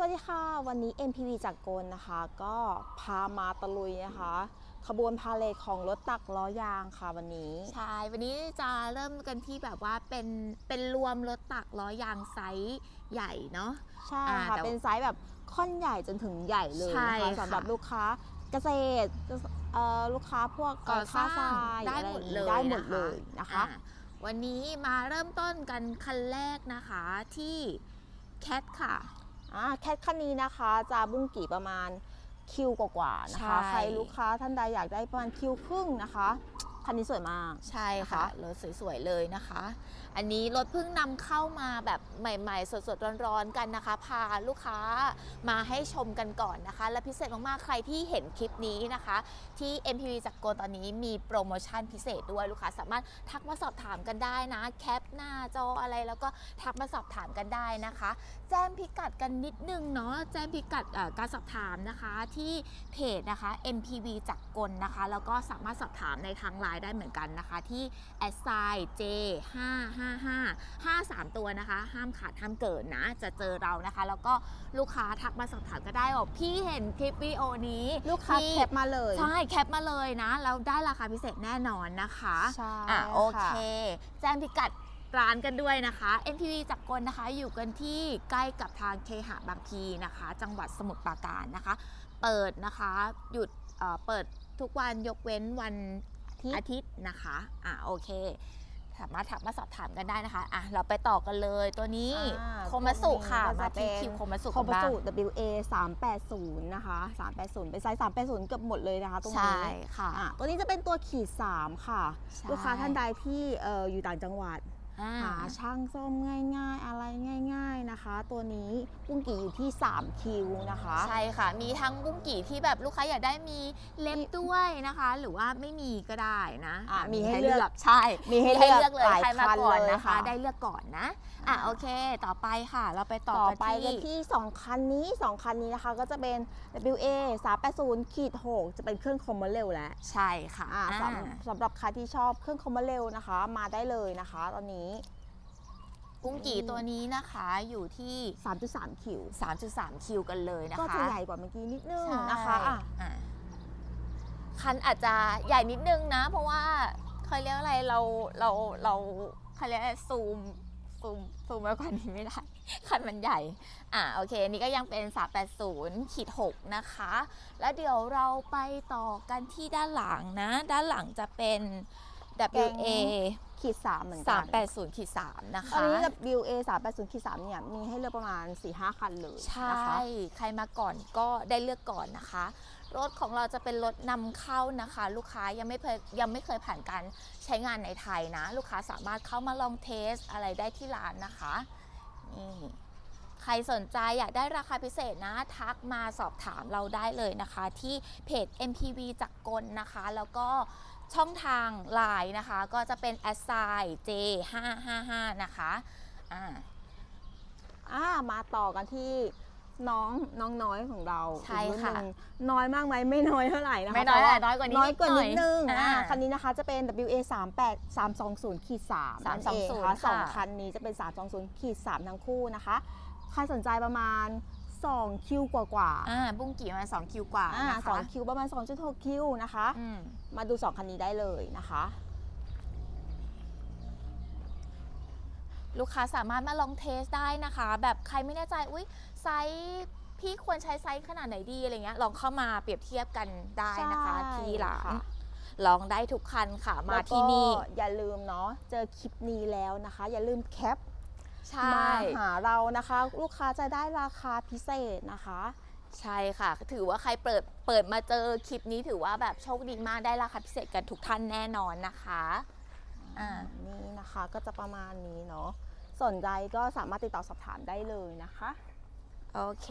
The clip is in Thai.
สวัสดีค่ะ วันนี้ MPV จากกลนะคะ ก็พามาตะลุยนะคะ ขบวนพาเลทของรถตักล้อยางค่ะวันนี้ ใช่ วันนี้จะเริ่มกันที่แบบว่าเป็นเป็นรวมรถตักล้อยางไซส์ใหญ่เนาะใช่อ่าค่ะแต่เป็นไซส์แบบค่อนใหญ่จนถึงใหญ่เลยใช่นะคะค่ะสำหรับลูกค้าเกษตรเอ่อลูกค้าพวกก่อสร้างท่ทยได้อะไรหมดอย่างเลงี้ยได้หมดเลยนะคะอ่าวันนี้มาเริ่มต้นกันคันแรกนะคะที่แคทค่ะ อ่าแคทคันนี้นะคะจะบุ้งกี่ประมาณคิวกว่าๆนะคะ ใช่ ใครลูกค้าท่านใดอยากได้ประมาณคิวครึ่งนะคะคันนี้สวยมาก ใช่ค่ะนะคะรถสวยๆเลยนะคะ อันนี้รถเพิ่งนำเข้ามาแบบใหม่ๆ สดๆร้อนๆกันนะคะ พาลูกค้ามาให้ชมกันก่อนนะคะ และพิเศษมากๆ ใครที่เห็นคลิปนี้นะคะ ที่ MPV จากโกตอนนี้มีโปรโมชั่นพิเศษด้วยลูกค้าสามารถทักมาสอบถามกันได้นะ แคปหน้าจออะไรแล้วก็ทักมาสอบถามกันได้นะคะ แจ้งพิกัดกันนิดนึงเนาะแจ้งพิกัดเอ่อการสอบถามนะคะที่เพจนะคะ MPV จากกลนะคะ แล้วก็สามารถสอบถามในทางไลน์ได้เหมือนกันนะคะ ที่ a s s i j 5 5 5 5 3 ตัวนะคะ ห้ามขาดห้ามเกินนะ จะเจอเรานะคะ แล้วก็ลูกค้าทักมาสอบถามก็ได้บอกพี่เห็นคลิปวิดีโอนี้ลูกค้าพี่แคปมาเลย ใช่ แคปมาเลยนะ แล้วได้ราคาพิเศษแน่นอนนะคะใช่อะโอเคค่ะแจ้งพิกัดร้านกันด้วยนะคะ NPV จากกลนะคะ อยู่กันที่ใกล้กับทางเคหะบางพีนะคะ จังหวัดสมุทรปราการนะคะ เปิดนะคะ หยุดเอ่อเปิดทุกวันยกเว้นวัน ที่อาทิตย์นะคะอะโอเค สามารถถามมาสอบถามกันได้นะคะอะเราไปต่อกันเลยตัวนี้อ่าโคมัสุค่ะตัวนี้ก็มาจะที่เป็น คิวโคมัสุคอมกันบ้าง สู WA 380 นะคะ 380 เป็นไซส์ 380 เกือบหมดเลยนะคะตรงใช่นี้ค่ะอะตัวนี้จะเป็นตัวขีด 3 ค่ะ ใช่ลูกค้าท่านใดที่เอ่ออยู่ต่างจังหวัดอ่า หาช่างซ่อมง่าย ๆ อะไรง่าย ๆนะคะ ตัวนี้ปุ้งกี่อยู่ที่ 3 คิวนะคะ ใช่ค่ะ มีทั้งบุ้งกี่ที่แบบลูกค้าอยากได้มีเล็บด้วยนะคะ หรือว่าไม่มีก็ได้นะอะอะมีให้เลือกใช่ มีให้ให้เลืเลืออกกเลยหลายใครมาคันก่อนเลยนะคะค่ะได้เลือกก่อนนะอะโอเค ต่อไปค่ะ เราไปต่อต่อกันไปที่กันที่ 2 คันนี้ 2 คันนี้นะคะ ก็จะเป็น WA 380ขีด6จะเป็นเครื่องคอมเมอร์เร็วแล้ว ใช่ค่ะอ่าอ่าสำสำหรับใครที่ชอบเครื่องคอมเมอร์เร็วนะคะ มาได้เลยนะคะ ตอนนี้บุ้งกี่ตัวนี้นะคะอยู่ที่ 3.3 คิว 3.3 คิวกันเลยนะคะ ก็จะใหญ่กว่าเมื่อกี้นิดนึงใช่นะคะอะอะคันอาจจะใหญ่นิดนึงนะ เพราะว่าเขาเรียกอะไรเราเราเราเขาเรียกอะไรซูมซูมซูมมากกว่านี้ไม่ได้ คันมันใหญ่ อะโอเค นี่ก็ยังเป็น 380ขีด6นะคะ แล้วเดี๋ยวเราไปต่อกันที่ด้านหลังนะ ด้านหลังจะเป็น WA ขีด3เหมือนกัน380ขีด3นะคะอันนี้ WA 380ขีด3เนี่ยมีให้เลือกประมาณ4-5คันเลยใช่นะคะใครมาก่อนก็ได้เลือกก่อนนะคะ รถของเราจะเป็นรถนำเข้านะคะ ลูกค้ายังไม่เคยยังไม่เคยผ่านการใช้งานในไทยนะ ลูกค้าสามารถเข้ามาลองเทสอะไรได้ที่ร้านนะคะนี่ใครสนใจอยากได้ราคาพิเศษนะ ทักมาสอบถามเราได้เลยนะคะ ที่เพจ MPV จากกลนะคะ แล้วก็ ช่องทางไลน์นะคะ ก็จะเป็น a s i J555 นะคะอ่าอ่ามาต่อกันที่น้องน้องน้อยของเราใช่อีกรุ่นค่ะหนึ่งน้อยมากไหมไม่น้อยเท่าไหร่นะคะไม่น้อยแต่ว่าเท่าไหร่น้อยกว่านี้น้อยกว่านิดนึงนิดหน่อยอ่าอ่าคันนี้นะคะจะเป็น WA 38 320ขีด3นั่นเอง320ค่ะสองค่ะคันนี้จะเป็น 320ขีด3ทั้งคู่นะคะ ใครสนใจประมาณ 2 คิวกว่ากว่าอ่าบุ้งกี่มาสองคิวกว่าอ่านะคะสองคิวประมาณ 2.6 คิวนะคะ อืม มาดู 2 คันนี้ได้เลยนะคะ ลูกค้าสามารถมาลองเทสได้นะคะ แบบใครไม่แน่ใจ อุ้ยไซส์พี่ควรใช้ไซส์ขนาดไหนดีอะไรเงี้ย ลองเข้ามาเปรียบเทียบกันได้นะคะใช่ที่ร้านค่ะ ลองได้ทุกคันค่ะมาแล้วก็ที่นี่ อย่าลืมเนาะ เจอคลิปนี้แล้วนะคะ อย่าลืมแคป ใช่มาหาเรานะคะ ลูกค้าจะได้ราคาพิเศษนะคะ ใช่ค่ะ ถือว่าใครเปิดเปิดมาเจอคลิปนี้ถือว่าแบบโชคดีมากได้ราคาพิเศษกันทุกท่านแน่นอนนะคะอ่านี่นะคะก็จะประมาณนี้เนาะสนใจก็สามารถติดต่อสอบถามได้เลยนะคะ โอเค